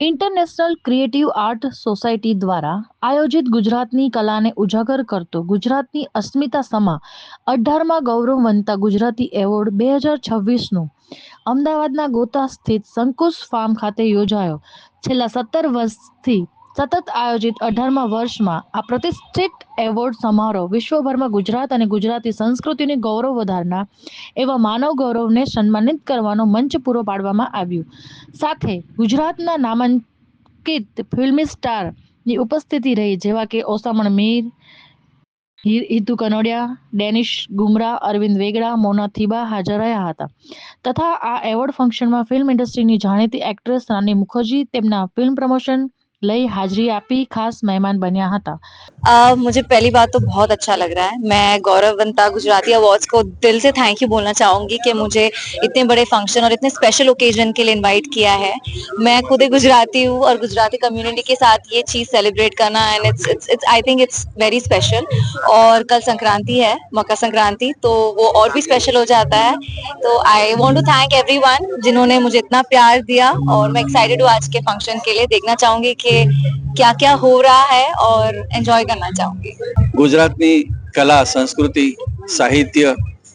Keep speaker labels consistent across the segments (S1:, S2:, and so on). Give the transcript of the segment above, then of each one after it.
S1: International creative art society દ્વારા આયોજિત ગુજરાતની કલાને ઉજાગર કરતો ગુજરાતની અસ્મિતા સમા અઢારમાં ગૌરવવંતા ગુજરાતી એવોર્ડ બે હજાર છવ્વીસનું અમદાવાદના ગોતા સ્થિત સંકુશ ફાર્મ ખાતે યોજાયો. છેલ્લા સત્તર વર્ષથી સતત આયોજિત અઢારમા વર્ષમાં આ પ્રતિષ્ઠિત એવોર્ડ સમારોહ વિશ્વભરમાં ગુજરાત અને ગુજરાતી સંસ્કૃતિને ગૌરવ વધારનાર એવા માનવ ગૌરવને સન્માનિત કરવાનો મંચ પૂરો પાડવામાં આવ્યું. સાથે ગુજરાતના નામાંકિત ફિલ્મી સ્ટારની ઉપસ્થિતિ રહી, જેવા કે ઓસામણ મીર હિતુ કનોડિયા, ડેનિશ ગુમરા, અરવિંદ વેગડા, મોના થીબા હાજર રહ્યા હતા. તથા આ એવોર્ડ ફંક્શનમાં ફિલ્મ ઇન્ડસ્ટ્રીની જાણીતી એક્ટ્રેસ રાની મુખર્જી, તેમના ફિલ્મ પ્રમોશન લઈ હાજરી આપી ખાસ મહેમાન બન્યા હતા
S2: आ, मुझे पहली बात तो बहुत अच्छा लग रहा है मैं गौरववंता गुजराती अवार्ड्स को दिल से थैंक यू बोलना चाहूंगी कि मुझे इतने बड़े फंक्शन और इतने स्पेशल ओकेजन के लिए इनवाइट किया है मैं खुद एक गुजराती हूँ और गुजराती कम्युनिटी के साथ ये चीज सेलिब्रेट करना and it's it's it's I think it's very special और कल संक्रांति है मकर संक्रांति तो वो और भी स्पेशल हो जाता है तो I want to thank every जिन्होंने मुझे इतना प्यार दिया और मैं एक्साइटेड हूँ आज के फंक्शन के लिए देखना चाहूंगी कि કે ક્યાં ક્યાં હો રહા હૈ ઓર એન્જોય કરના ચાહુંગી
S3: ગુજરાતની કલા, સંસ્કૃતિ, સાહિત્ય,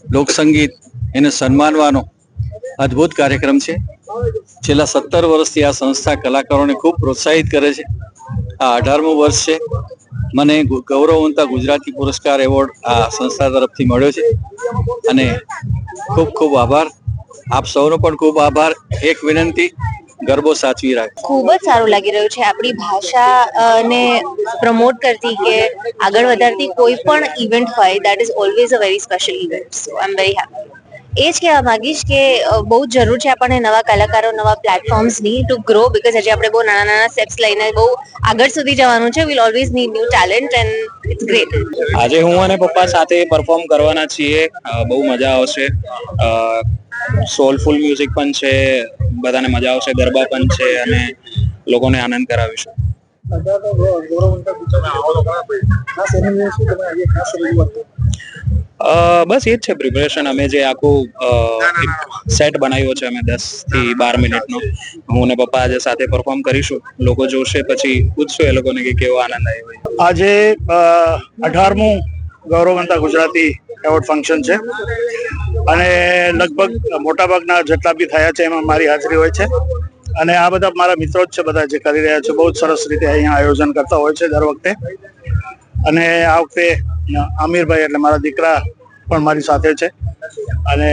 S3: લોકસંગીત, એને સન્માનવાનો અદ્ભુત કાર્યક્રમ છે. છેલ્લા સત્તર વર્ષથી આ સંસ્થા કલાકારોને ખૂબ પ્રોત્સાહિત કરે છે. આ અઢારમું વર્ષ છે. મને ગૌરવવંતા ગુજરાતી પુરસ્કાર એવોર્ડ આ સંસ્થા તરફથી મળ્યો છે. અને ખૂબ ખૂબ આભાર. આપ સૌનો પણ ખૂબ આભાર. એક વિનંતી ગરબો સાચવી રાખે.
S2: ખૂબ જ સારું લાગી રહ્યું છે આપણી ભાષા ને પ્રમોટ કરતી કે આગળ વધારતી કોઈ પણ ઇવેન્ટ હોય that is always a very special event so I am very happy એ જ કહેવા માંગીશ કે બહુ જરૂર છે આપણને નવા કલાકારો નવા પ્લેટફોર્મ્સની ટુ ગ્રો બીકોઝ હજી આપણે બહુ નાના નાના સ્ટેપ્સ લઈને બહુ આગળ સુધી જવાનું છે. Will always need new talent and it's great
S4: આજે હું અને પપ્પા સાથે પરફોર્મ કરવાના છીએ. બહુ મજા આવશે. સોલફુલ મ્યુઝિક પણ છે, બધાને મજા આવશે, ગરબા પણ છે અને લોકોને આનંદ કરાવીશું. બસ એ જ છે પ્રિપરેશન અમે જે આખું સેટ બનાવ્યો છે અમે દસથી બાર મિનિટનો. હું ને પપ્પા આજે સાથે પરફોર્મ કરીશું. લોકો જોશે, પછી પૂછશું એ લોકોને કે કેવો આનંદ આવ્યો
S5: આજે અઢારમું ગૌરવવંતા ગુજરાતી એવોર્ડ ફંક્શન છે. અને લગભગ મોટાભાગના જેટલા બી થયા છે એમાં મારી હાજરી હોય છે. અને આ બધા મારા મિત્રો જ છે બધા જે કરી રહ્યા છે. બહુ જ સરસ રીતે અહીંયા આયોજન કરતા હોય છે દર વખતે. અને આ વખતે આમિરભાઈ એટલે મારા દીકરા પણ મારી સાથે છે. અને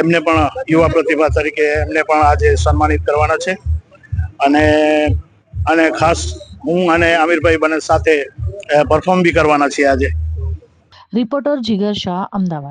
S5: એમને પણ યુવા પ્રતિભા તરીકે એમને પણ આજે સન્માનિત કરવાના છે. અને અને ખાસ હું અને આમિરભાઈ બંને સાથે પરફોર્મ બી કરવાના છીએ આજે.
S1: રિપોર્ટર જીગર શાહ, અમદાવાદ.